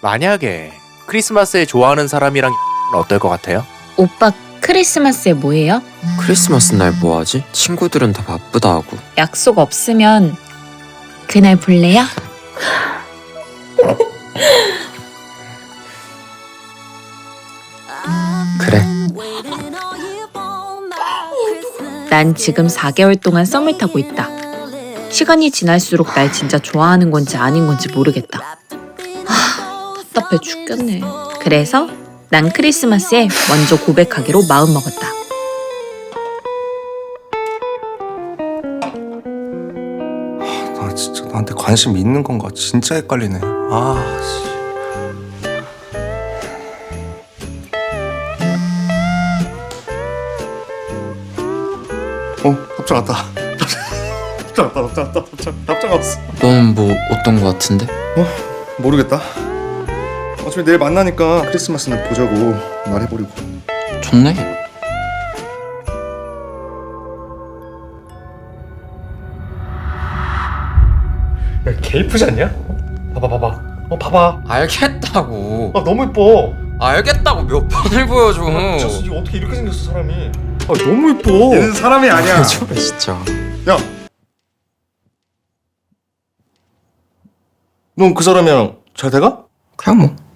만약에 크리스마스에 좋아하는 사람이랑 어떨 것 같아요? 오빠 크리스마스에 뭐해요? 크리스마스 날 뭐하지? 친구들은 다 바쁘다 하고 약속 없으면 그날 볼래요? 그래 난 지금 4개월 동안 썸을 타고 있다. 시간이 지날수록 날 진짜 좋아하는 건지 아닌 건지 모르겠다. 하, 답답해 죽겠네. 그래서 난 크리스마스에 먼저 고백하기로 마음먹었다. 나 진짜 나한테 관심 있는 건가 진짜 헷갈리네. 아 씨. 어 답장 왔다. 답장 왔다 답장 왔다 답장 답장 왔어. 너는 뭐 어떤 거 같은데? 모르겠다. 어차피 내일 만나니까 크리스마스 날 보자고 말해버리고. 좋네 야, 개 이쁘지 않냐? 봐봐 봐봐. 어 봐봐. 알겠다고 아 너무 이뻐. 알겠다고 몇 번을 보여줘 미쳤어 이거 어떻게 이렇게 생겼어 사람이? 아 너무 이뻐. 얘는 사람이 아니야. 저 진짜 야, 넌 그 사람이랑 잘 돼가? 그냥 뭐.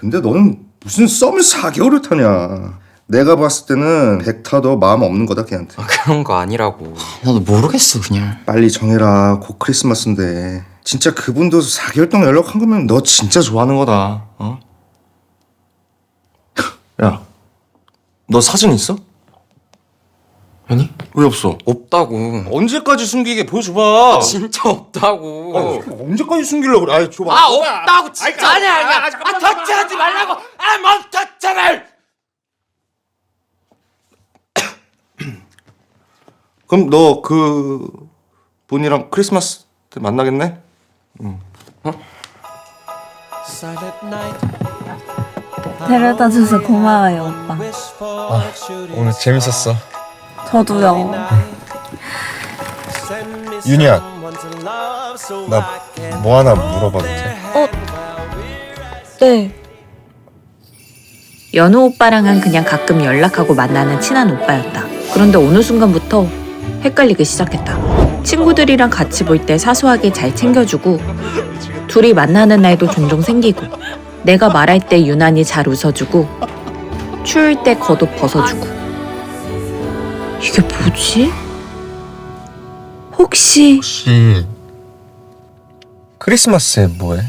근데 너는 무슨 썸을 4개월을 타냐? 내가 봤을 때는 백타도 마음 없는 거다 걔한테. 아, 그런 거 아니라고 나도 모르겠어 그냥 빨리 정해라. 곧 크리스마스인데. 진짜 그분도 4개월 동안 연락한 거면 너 진짜 좋아하는 거다. 어? 야, 너 사진 있어? 아니 왜 없어? 없다고 언제까지 숨기게 보여줘봐. 진짜 없다고 어, 언제까지 숨기려고 그래? 아이, 줘봐. 아 없다고 진짜 아니야 아니야 아 터치하지 말라고 아뭔 터치를 그럼 너 그 분이랑 크리스마스 때 만나겠네? 데려다 줘서 고마워요, 오빠. 오늘 재밌었어. 저도요. 윤희야, 나 뭐 하나 물어봐도 돼? 네. 연우 오빠랑은 그냥 가끔 연락하고 만나는 친한 오빠였다. 그런데 어느 순간부터 헷갈리기 시작했다. 친구들이랑 같이 볼 때 사소하게 잘 챙겨주고 둘이 만나는 날도 종종 생기고 내가 말할 때 유난히 잘 웃어주고 추울 때 겉옷 벗어주고 이게 뭐지? 혹시 혹시 크리스마스에 뭐해?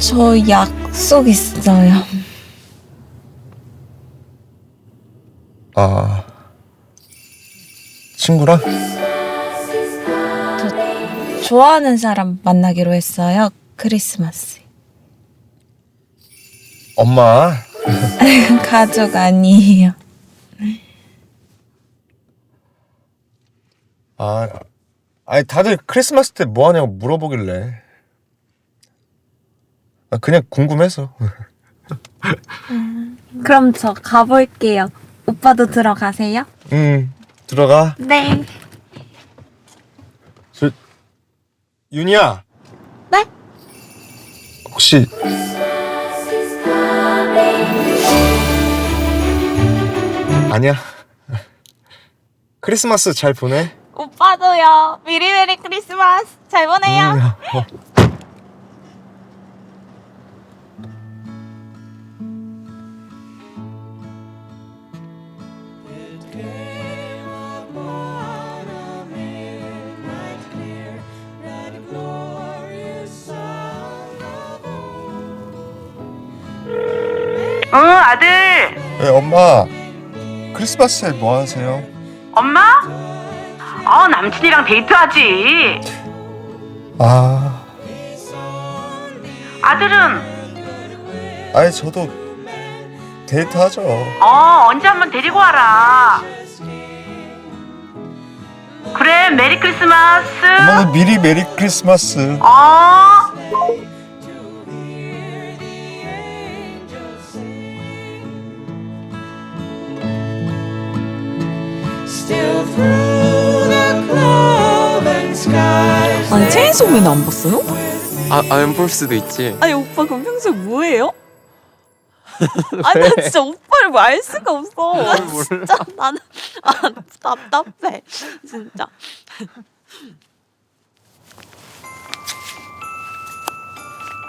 저 약속 있어요. 아 친구랑? 좋아하는 사람 만나기로 했어요. 크리스마스. 엄마. 가족 아니에요. 아, 아니 다들 크리스마스 때 뭐 하냐고 물어보길래. 아, 그냥 궁금해서. 그럼 저 가볼게요. 오빠도 들어가세요. 응, 들어가. 네. 저 윤이야. 네? 혹시 아니야. 크리스마스 잘 보내. 오빠도요. 미리 메리 크리스마스. 잘 보내요. 응, 어. 응 아들 네, 엄마. 크리스마스에 뭐 하세요? 엄마? 아 남친이랑 데이트하지 아, 아들은 아니 저도 데이트하죠. 어 언제 한번 데리고 와라 그래 메리 크리스마스 엄마는 미리 메리 크리스마스. 어 Still through the clouds. 최애소맨 안 봤어요? 아안 볼 수도 있지. 아니 오빠 그럼 평소에 뭐해요? 아니 나 진짜 오빠를 뭐 알 수가 없어 진짜 나는 아 답답해 진짜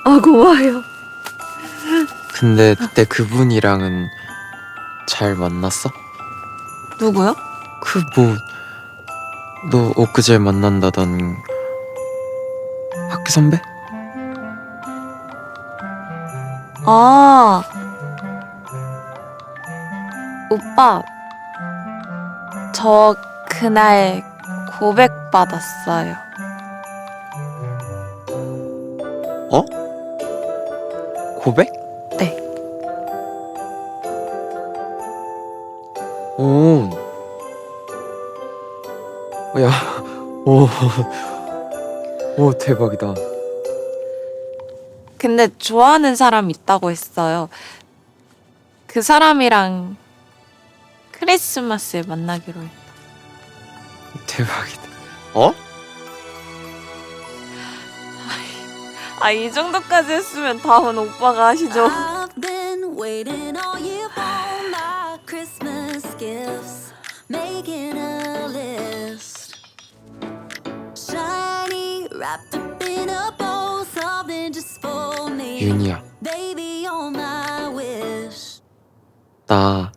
아 고마워요 근데 그때 그분이랑은 잘 만났어? 누구요? 그 뭐 너 엊그제 만난다던 학교 선배? 아 오빠 저 그날 고백 받았어요 고백? 오, 오 대박이다. 근데 좋아하는 사람 있다고 했어요. 그 사람이랑 크리스마스에 만나기로 했. 대박이다. 어? 아 이 정도까지 했으면 다음은 오빠가 하시죠. I've been waiting all year for my Christmas gifts, making a list. wrapped up in a bow, something just for me. 윤이야, Baby, you're my wish. 나